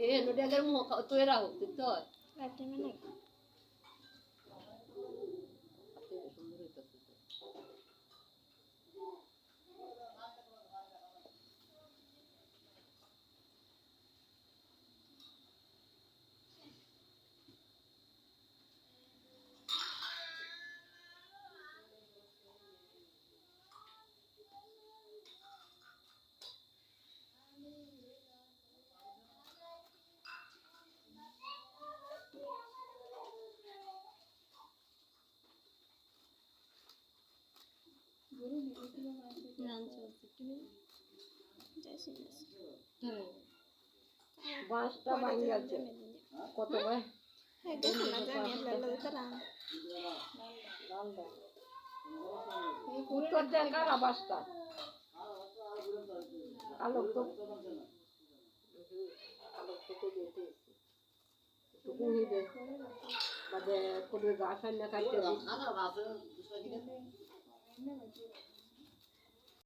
Eh, nak dia agak muka kau tu erau, betul. Latihan mana? বাঁশটা ভাঙি আছে কত ভাই না উত্তর দেন কারা বাঁশটা? আলোক তো। গাছ আনলে কাটতে 那个鸡